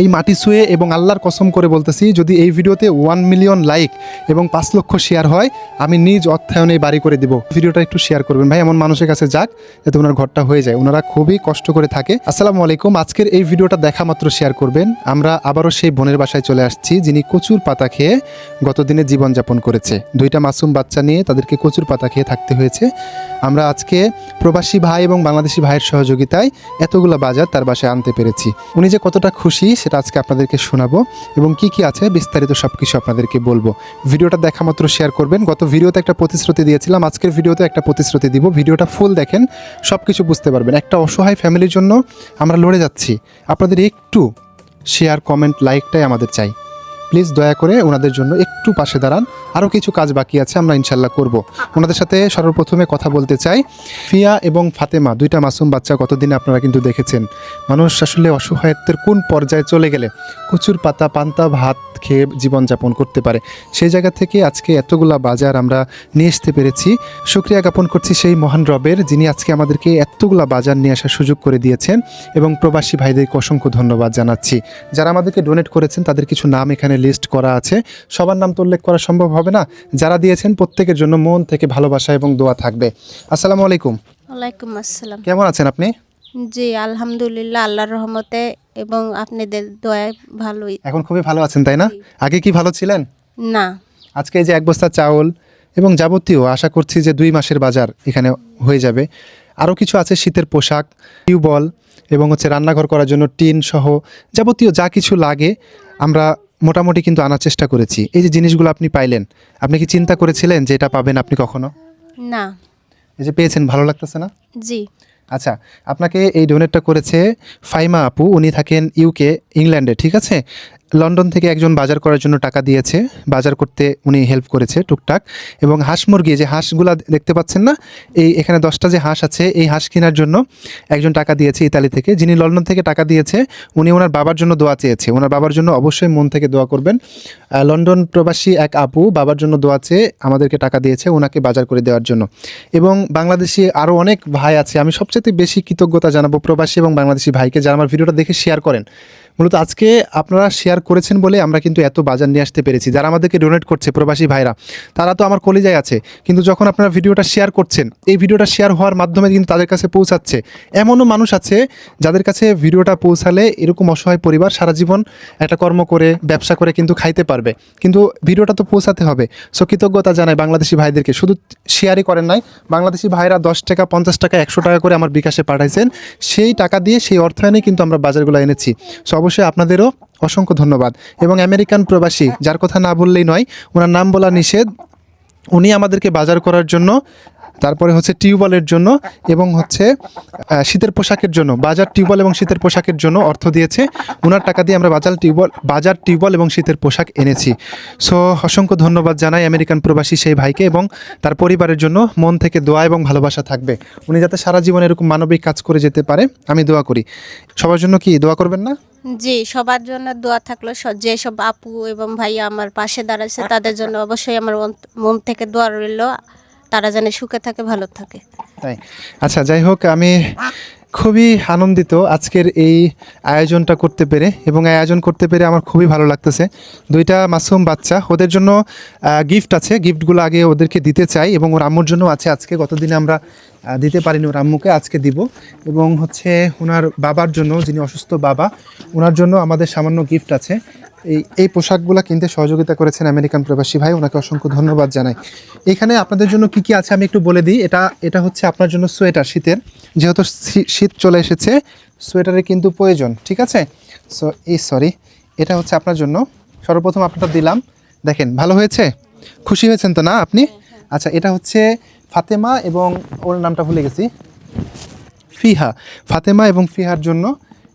এই মাটি ছুঁয়ে এবং আল্লাহর কসম করে বলতেছি, যদি এই ভিডিওতে ওয়ান মিলিয়ন লাইক এবং পাঁচ লক্ষ শেয়ার হয়, আমি নিজ অর্থায়নে বাড়ি করে দিব। ভিডিওটা একটু শেয়ার করবেন। ভাই, এমন মানুষের কাছে যাক যাতে ওনার ঘরটা হয়ে যায়। ওনারা খুবই কষ্ট করে থাকে। আসসালামু আলাইকুম। আজকের এই ভিডিওটা দেখা মাত্র শেয়ার করবেন। আমরা আবারও সেই বোনের বাসায় চলে আসছি, যিনি কচুর পাতা খেয়ে গতদিনে জীবনযাপন করেছে। দুইটা মাসুম বাচ্চা নিয়ে তাদেরকে কচুর পাতা খেয়ে থাকতে হয়েছে। আমরা আজকে প্রবাসী ভাই এবং বাংলাদেশি ভাইয়ের সহযোগিতায় এতগুলো বাজার তার বাসায় আনতে পেরেছি। উনি যে কতটা খুশি সেটা আজকে আপনাদেরকে শোনাবো এবং কি কি আছে বিস্তারিত সব কিছু আপনাদেরকে বলব। ভিডিওটা দেখা মাত্র শেয়ার করবেন। গত ভিডিওতে একটা প্রতিশ্রুতি দিয়েছিলাম, আজকের ভিডিওতে একটা প্রতিশ্রুতি দিব। ভিডিওটা ফুল দেখেন সব কিছু বুঝতে পারবেন। একটা অসহায় ফ্যামিলির জন্য আমরা লড়ে যাচ্ছি। আপনাদের একটু শেয়ার কমেন্ট লাইকটাই আমাদের চাই। প্লিজ দয়া করে ওনাদের জন্য একটু পাশে দাঁড়ান। আরও কিছু কাজ বাকি আছে, আমরা ইনশাল্লাহ করব। ওনাদের সাথে সর্বপ্রথমে কথা বলতে চাই, ফিয়া এবং ফাতেমা, দুইটা মাসুম বাচ্চা কতদিনে আপনারা কিন্তু দেখেছেন? মানুষ আসলে অসহায়ত্বের কোন পর্যায়ে চলে গেলে কচুর পাতা, পান্তা, ভাত খেয়ে জীবনযাপন করতে পারে। সেই জায়গা থেকে আজকে এতগুলা বাজার আমরা নিয়ে আসতে পেরেছি। সুক্রিয়া জ্ঞাপন করছি সেই মহান রবের, যিনি আজকে আমাদেরকে এতগুলা বাজার নিয়ে আসার সুযোগ করে দিয়েছেন। এবং প্রবাসী ভাইদেরকে অসংখ্য ধন্যবাদ জানাচ্ছি। যারা আমাদেরকে ডোনেট করেছেন, তাদের কিছু নাম এখানে লিস্ট করা আছে। সবার নাম তো উল্লেখ করা সম্ভব হবে না। যারা দিয়েছেন প্রত্যেকের জন্য মন থেকে ভালোবাসা এবং দোয়া থাকবে। আসসালামু আলাইকুম। ওয়ালাইকুম আসসালাম। কেমন আছেন আপনি? জি আলহামদুলিল্লাহ আল্লাহর রহমতে এবং আপনাদের দয়ায় ভালোই। এখন খুবই ভালো আছেন তাই না? আগে কি ভালো ছিলেন? না। আজকে এই যে এক বস্তা চাউল এবং যাবতীয় আশা করছি যে দুই মাসের বাজার এখানে হয়ে যাবে। আরও কিছু আছে শীতের পোশাক টিউবল এবং হচ্ছে রান্নাঘর করার জন্য টিন সহ যাবতীয় যা কিছু লাগে আমরা মোটামুটি কিন্তু আনার চেষ্টা করেছি। এই যে জিনিসগুলো আপনি পাইলেন আপনি কি চিন্তা করেছিলেন যে এটা পাবেন আপনি কখনো? না। এই যে পেয়েছেন ভালো লাগতেছে না? জি। আচ্ছা আপনাকে এই ডোনেটটা করেছে ফাইমা আপু। উনি থাকেন ইউকে ইংল্যান্ডে ঠিক আছে? লন্ডন থেকে একজন বাজার করার জন্য টাকা দিয়েছে। বাজার করতে উনি হেল্প করেছে টুকটাক। এবং হাঁস মুরগি, যে হাঁসগুলা দেখতে পাচ্ছেন না, এই এখানে দশটা যে হাঁস আছে, এই হাঁস কেনার জন্য একজন টাকা দিয়েছে ইতালি থেকে। যিনি লন্ডন থেকে টাকা দিয়েছে, উনি ওনার বাবার জন্য দোয়া চেয়েছে। ওনার বাবার জন্য অবশ্যই মন থেকে দোয়া করবেন। লন্ডন প্রবাসী এক আপু বাবার জন্য দোয়া চেয়ে আমাদেরকে টাকা দিয়েছে ওনাকে বাজার করে দেওয়ার জন্য। এবং বাংলাদেশি আরও অনেক ভাই আছে, আমি সবচেয়ে বেশি কৃতজ্ঞতা জানাব প্রবাসী এবং বাংলাদেশি ভাইকে, যারা আমার ভিডিওটা দেখে শেয়ার করেন। মূলত আজকে আপনারা শেয়ার করেছেন বলে আমরা কিন্তু এত বাজার নিয়ে আসতে পেরেছি। যারা আমাদেরকে ডোনেট করছে, প্রবাসী ভাইরা, তারা তো আমার কলিজায় আছে। কিন্তু যখন আপনারা ভিডিওটা শেয়ার করছেন, এই ভিডিওটা শেয়ার হওয়ার মাধ্যমে কিন্তু তাদের কাছে পৌঁছাচ্ছে। এমনও মানুষ আছে যাদের কাছে ভিডিওটা পৌঁছালে এরকম অসহায় পরিবার সারা জীবন একটা কর্ম করে, ব্যবসা করে কিন্তু খাইতে পারবে। কিন্তু ভিডিওটা তো পৌঁছাতে হবে। সো কৃতজ্ঞতা জানাই বাংলাদেশি ভাইদেরকে। শুধু শেয়ারই করেন নাই, বাংলাদেশি ভাইরা দশ টাকা, পঞ্চাশ টাকা, একশো টাকা করে আমার বিকাশে পাঠাইছেন। সেই টাকা দিয়ে, সেই অর্থায়নে কিন্তু আমরা বাজারগুলো এনেছি। সো অবশ্যই আপনাদেরও অসংখ্য ধন্যবাদ। এবং আমেরিকান প্রবাসী, যার কথা না বললেই নয়, ওনার নাম বলা নিষেধ। উনি আমাদেরকে বাজার করার জন্য, তারপরে হচ্ছে টিউবওয়েলের জন্য এবং হচ্ছে শীতের পোশাকের জন্য, বাজার টিউবওয়েল এবং শীতের পোশাকের জন্য অর্থ দিয়েছে। ওনার টাকা দিয়ে আমরা বাজার টিউবওয়েল বাজার টিউবওয়েল এবং শীতের পোশাক এনেছি। সো, অসংখ্য ধন্যবাদ জানাই আমেরিকান প্রবাসী সেই ভাইকে এবং তার পরিবারের জন্য মন থেকে দোয়া এবং ভালোবাসা থাকবে। উনি যাতে সারা জীবন এরকম মানবিক কাজ করে যেতে পারে, আমি দোয়া করি। সবার জন্য কি, দোয়া করবেন না? জি, সবার জন্য দোয়া থাকল যেসব আপু এবং ভাই আমার পাশে দাঁড়াচ্ছে তাদের জন্য অবশ্যই আমার মন থেকে দোয়া রইল। তারা যেন সুখে থাকে, ভালো থাকে। তাই। আচ্ছা যাই হোক, আমি খুবই আনন্দিত আজকের এই আয়োজনটা করতে পেরে এবং আয়োজন করতে পেরে আমার খুবই ভালো লাগতেছে। দুইটা মাসুম বাচ্চা, ওদের জন্য গিফট আছে। গিফটগুলো আগে ওদেরকে দিতে চাই এবং ওর আম্মুর জন্য আছে। আজকে গতদিনে আমরা দিতে পারিনি, ওর আম্মুকে আজকে দিব। এবং হচ্ছে, ওনার বাবার জন্য, যিনি অসুস্থ বাবা, ওনার জন্য আমাদের সামান্য গিফট আছে। এই এই পোশাকগুলো কিনতে সহযোগিতা করেছেন আমেরিকান প্রবাসী ভাই, ওনাকে অসংখ্য ধন্যবাদ জানাই। এখানে আপনাদের জন্য কি কি আছে আমি একটু বলে দিই। এটা এটা হচ্ছে আপনার জন্য সোয়েটার, শীতের। যেহেতু শীত চলে এসেছে, সোয়েটারের কিন্তু প্রয়োজন, ঠিক আছে? সো এই সরি এটা হচ্ছে আপনার জন্য। সর্বপ্রথম আপনারটা দিলাম। দেখেন, ভালো হয়েছে? খুশি হয়েছেন তো না আপনি? আচ্ছা এটা হচ্ছে ফাতেমা এবং ওর নামটা ভুলে গেছি। ফিহা, ফাতেমা এবং ফিহার জন্য,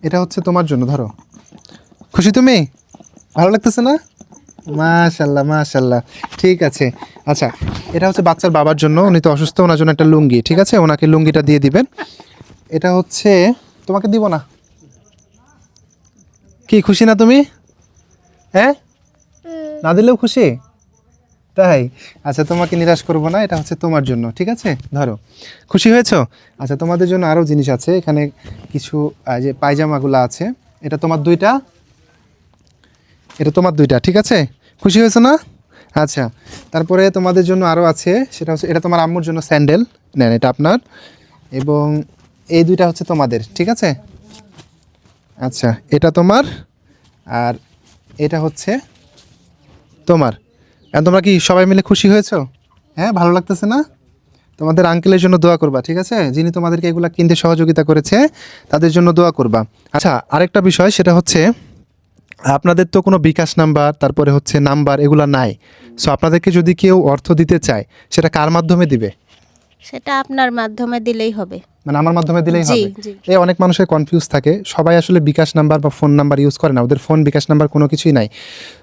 এটা হচ্ছে তোমার জন্য, ধরো। খুশি তুমি? ভালো লাগতেছে না? মাশাল্লাহ মাশাল্লাহ। ঠিক আছে। আচ্ছা এটা হচ্ছে বাচ্চার বাবার জন্য। উনি তো অসুস্থ, ওনার জন্য একটা লুঙ্গি। ঠিক আছে? ওনাকে লুঙ্গিটা দিয়ে দিবেন। এটা হচ্ছে, তোমাকে দিব না? কি, খুশি না তুমি? হ্যাঁ? না দিলেও খুশি? তাই? আচ্ছা তোমাকে নিরাশ করব না, এটা হচ্ছে তোমার জন্য। ঠিক আছে? ধরো। খুশি হয়েছো? আচ্ছা তোমাদের জন্য আরও জিনিস আছে। এখানে কিছু যে পায়জামাগুলো আছে, এটা তোমার দুইটা। এটা তোমার দুইটা, ঠিক আছে? খুশি হয়েছো না? আচ্ছা তারপরে তোমাদের জন্য আরও আছে, সেটা হচ্ছে, এটা তোমার আম্মুর জন্য স্যান্ডেল, নেন এটা আপনার, এবং এই দুইটা হচ্ছে তোমাদের, ঠিক আছে? আচ্ছা এটা তোমার, আর এটা হচ্ছে তোমার। এখন তোমরা কি সবাই মিলে খুশি হয়েছো? হ্যাঁ ভালো লাগতেছে না? তোমাদের আঙ্কেলের জন্য দোয়া করবা, ঠিক আছে? যিনি তোমাদেরকে এগুলা কিনতে সহযোগিতা করেছে, তাদের জন্য দোয়া করবা। আচ্ছা আরেকটা বিষয়, সেটা হচ্ছে আপনাদের তো কোনো বিকাশ নাম্বার তারপরে হচ্ছে নাম্বার এগুলা নাই। সো আপনাদেরকে যদি কেউ অর্থ দিতে চায় সেটা কার মাধ্যমে দিবে? সেটা আপনার মাধ্যমে দিলেই হবে। মানে আমার মাধ্যমে দিলেই হবে? এই অনেক মানুষের কনফিউজ থাকে। সবাই আসলে বিকাশ নাম্বার বা ফোন নাম্বার ইউজ করে না। ওদের ফোন বিকাশ নাম্বার কোনো কিছুই নাই।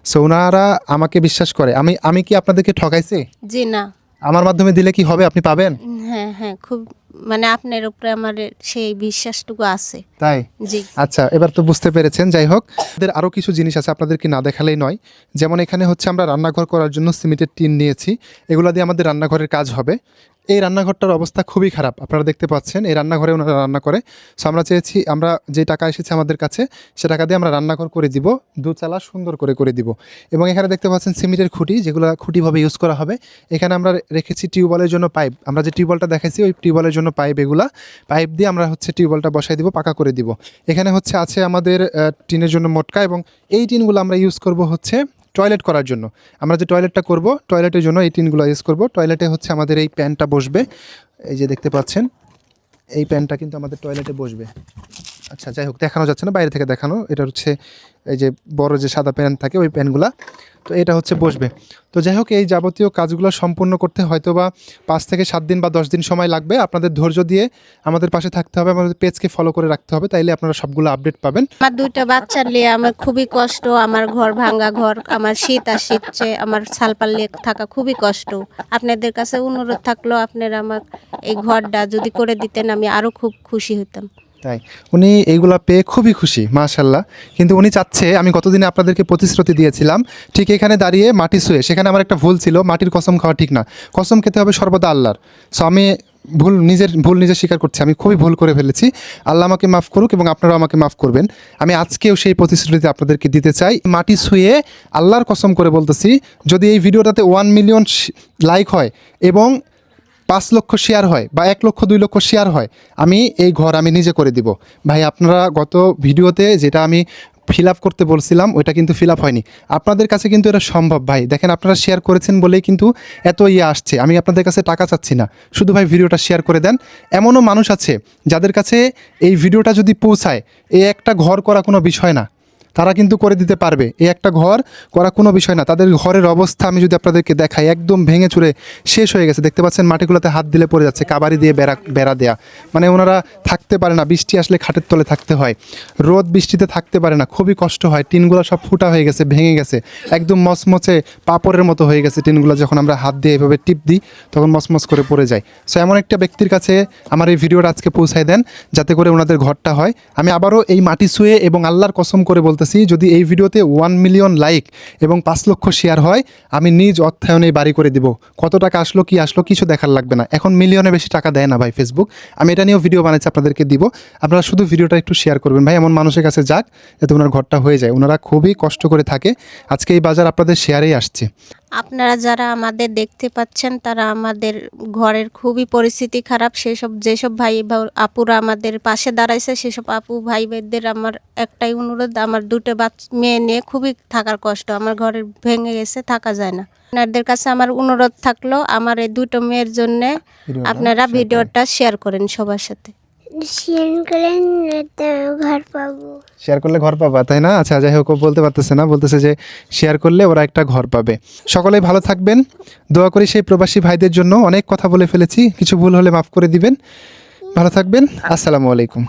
সো ওনারা আমাকে বিশ্বাস করে। আমি আমি কি আপনাদেরকে ঠকাইছি? জি না। আমার মাধ্যমে দিলে কি হবে? আপনি পাবেন? হ্যাঁ হ্যাঁ খুব মানে আপনার উপরে আমার সেই বিশ্বাসটুকু আছে। তাই? জি। আচ্ছা এবার তো বুঝতে পেরেছেন যাই হোক। আমাদের আরও কিছু জিনিস আছে আপনাদেরকে না দেখালেই নয়। যেমন এখানে হচ্ছে আমরা রান্নাঘর করার জন্য সিমেন্টের টিন নিয়েছি। এগুলো দিয়ে আমাদের রান্নাঘরের কাজ হবে। এই রান্নাঘরটার অবস্থা খুবই খারাপ। আপনারা দেখতে পাচ্ছেন, এই রান্নাঘরে ওনারা রান্না করে। সো আমরা চেয়েছি, আমরা যে টাকা এসেছে আমাদের কাছে, সে টাকা দিয়ে আমরা রান্নাঘর করে দিব, দুচালা সুন্দর করে করে দিব। এবং এখানে দেখতে পাচ্ছেন সিমেন্টের খুঁটি, যেগুলো খুঁটিভাবে ইউজ করা হবে। এখানে আমরা রেখেছি টিউবওয়েলের জন্য পাইপ। আমরা যে টিউবওয়েলটা দেখাইছি, ওই টিউবওয়েলের জন্য পাইপ এগুলা। পাইপ দিয়ে আমরা হচ্ছে টিউবওয়েলটা বসাই দিব, পাকা করে দিব। এখানে হচ্ছে, আছে আমাদের টিনের জন্য মোটকা এবং এই টিনগুলো আমরা ইউজ করব হচ্ছে টয়লেট করার জন্য। আমরা যে টয়লেটটা করব টয়লেটের জন্য এই টিনগুলো ইউজ করব। টয়লেটে হচ্ছে আমাদের এই প্যানটা বসবে। এই যে দেখতে পাচ্ছেন, এই প্যানটা কিন্তু আমাদের টয়লেটে বসবে। আচ্ছা যাই হোক, দেখানো যাচ্ছে না, বাইরে থেকে দেখানো। এটা হচ্ছে এই যে বড় যে সাদা প্যান থাকে, ওই প্যানগুলা তো এটা হচ্ছে বসবে। তো যাই হোক, এই যাবতীয় কাজগুলো সম্পূর্ণ করতে হয়তো বা পাঁচ থেকে সাত দিন বা দশ দিন সময় লাগবে। আপনাদের ধৈর্য দিয়ে আমাদের পাশে থাকতে হবে, আমাদের পেজকে ফলো করে রাখতে হবে, তাইলে আপনারা সবগুলো আপডেট পাবেন। আমার দুইটা বাচ্চা নিয়ে আমার খুবই কষ্ট, আমার ঘর ভাঙ্গা ঘর, আমার শীত আর শীতছে আমার ছালপাল্লে থাকা খুবই কষ্ট। আপনাদের কাছে অনুরোধ থাকল, আপনারা আমার এই ঘরটা যদি করে দিতেন, আমি আরও খুব খুশি হতাম তাই। উনি এইগুলা পেয়ে খুবই খুশি, মাশাল্লাহ। কিন্তু উনি চাচ্ছে, আমি গতদিনে আপনাদেরকে প্রতিশ্রুতি দিয়েছিলাম, ঠিক এখানে দাঁড়িয়ে মাটি শুয়ে, সেখানে আমার একটা ভুল ছিল, মাটির কসম খাওয়া ঠিক না। কসম খেতে হবে সর্বদা আল্লাহর। সো আমি ভুল নিজের, ভুল নিজে স্বীকার করছি, আমি খুবই ভুল করে ফেলেছি। আল্লাহ আমাকে মাফ করুক এবং আপনারাও আমাকে মাফ করবেন। আমি আজকেও সেই প্রতিশ্রুতি আপনাদেরকে দিতে চাই, মাটি শুয়ে আল্লাহর কসম করে বলতেছি, যদি এই ভিডিওটাতে ওয়ান মিলিয়ন লাইক হয় এবং পাঁচ লক্ষ শেয়ার হয় বা এক লক্ষ, দুই লক্ষ শেয়ার হয়, আমি এই ঘর আমি নিজে করে দিব। ভাই, আপনারা গত ভিডিওতে যেটা আমি ফিল আপ করতে বলছিলাম, ওইটা কিন্তু ফিল আপ হয়নি। আপনাদের কাছে কিন্তু এটা সম্ভব, ভাই। দেখেন, আপনারা শেয়ার করেছেন বলেই কিন্তু এত ইয়ে আসছে। আমি আপনাদের কাছে টাকা চাচ্ছি না। শুধু ভাই, ভিডিওটা শেয়ার করে দেন। এমনও মানুষ আছে যাদের কাছে এই ভিডিওটা যদি পৌঁছায় এ একটা ঘর করা কোনো বিষয় না। তারা কিন্তু করে দিতে পারবে। এই একটা ঘর করা কোনো বিষয় না। তাদের ঘরের অবস্থা আমি যদি আপনাদেরকে দেখাই, একদম ভেঙে চুরে শেষ হয়ে গেছে। দেখতে পাচ্ছেন মাটিগুলোতে হাত দিলে পড়ে যাচ্ছে কাবারি দিয়ে বেড়া বেড়া দেয়া। মানে ওনারা থাকতে পারে না, বৃষ্টি আসলে খাটের তলে থাকতে হয়। রোদ বৃষ্টিতে থাকতে পারে না, খুবই কষ্ট হয়। টিনগুলো সব ফুটা হয়ে গেছে, ভেঙে গেছে। একদম মচমচে পাপড়ের মতো হয়ে গেছে টিনগুলো। যখন আমরা হাত দিয়ে এভাবে টিপ দিই, তখন মচমচ করে পড়ে যায়। সো এমন একটা ব্যক্তির কাছে আমার এই ভিডিওটা আজকে পৌঁছায় দেন, যাতে করে ওনাদের ঘরটা হয়। আমি আবারও এই মাটি শুয়ে এবং আল্লাহর কসম করে বলতেছি যদি এই ভিডিওতে ওয়ান মিলিয়ন লাইক এবং পাঁচ লক্ষ শেয়ার হয়, আমি নিজ অর্থায়নে বাড়ি করে দিব। কত টাকা আসলো, কি আসলো, কিছু দেখার লাগবে না। এখন মিলিয়নে বেশি টাকা দেয় না ভাই ফেসবুক আমি এটা নিয়েও ভিডিও বানাচ্ছি আপনাদেরকে দিব। আপনারা শুধু ভিডিওটা একটু শেয়ার করবেন ভাই, এমন মানুষের কাছে যাক যাতে ওনার ঘরটা হয়ে যায়। ওনারা খুবই কষ্ট করে থাকে। আজকে এই বাজার আপনাদের শেয়ারেই আসছে। আপনারা যারা আমাদের দেখতে পাচ্ছেন তারা আমাদের ঘরের খুবই পরিস্থিতি খারাপ। সেসব যেসব ভাই আপুরা আমাদের পাশে দাঁড়াইছে সেসব আপু ভাই ভাইদের আমার একটাই অনুরোধ আমার দুটো বাচ্চা মেয়ে নিয়ে খুবই থাকার কষ্ট। আমার ঘরের ভেঙে গেছে থাকা যায় না। আপনাদের কাছে আমার অনুরোধ থাকল আমার এই দুটো মেয়ের জন্যে আপনারা ভিডিওটা শেয়ার করেন সবার সাথে। শেয়ার করেন ঘর পাবো। শেয়ার করলে ঘর পাবা তাই না? আচ্ছা যাই হোক বলতে পারতেছে না বলতেছে যে শেয়ার করলে ওরা একটা ঘর পাবে। সকলেই ভালো থাকবেন। দোয়া করি সেই প্রবাসী ভাইদের জন্য অনেক কথা বলে ফেলেছি কিছু ভুল হলে মাফ করে দিবেন। ভালো থাকবেন। আসসালামু আলাইকুম।